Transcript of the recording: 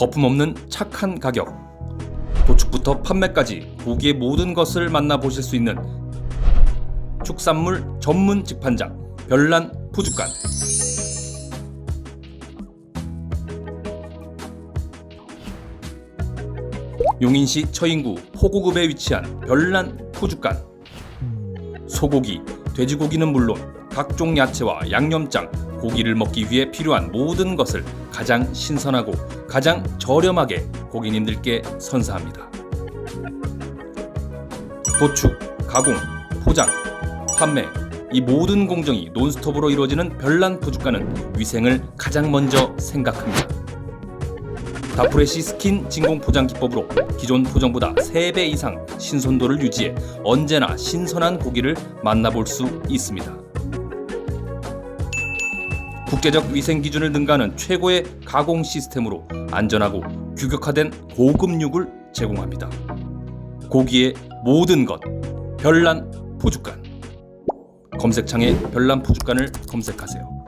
거품 없는 착한 가격. 도축부터 판매까지 고기의 모든 것을 만나보실 수 있는 축산물 전문 직판장 별난 푸주간. 용인시 처인구 포고급에 위치한 별난 푸주간. 소고기, 돼지고기는 물론 각종 야채와 양념장, 고기를 먹기 위해 필요한 모든 것을 가장 신선하고 가장 저렴하게 고객님들께 선사합니다. 도축, 가공, 포장, 판매 이 모든 공정이 논스톱으로 이루어지는 별난 푸주가는 위생을 가장 먼저 생각합니다. 다프레시 스킨 진공 포장 기법으로 기존 포장보다 3배 이상 신선도를 유지해 언제나 신선한 고기를 만나볼 수 있습니다. 국제적 위생 기준을 능가하는 최고의 가공 시스템으로 안전하고 규격화된 고급 육을 제공합니다. 고기의 모든 것 별난 포주간 검색창에 별난 포주간을 검색하세요.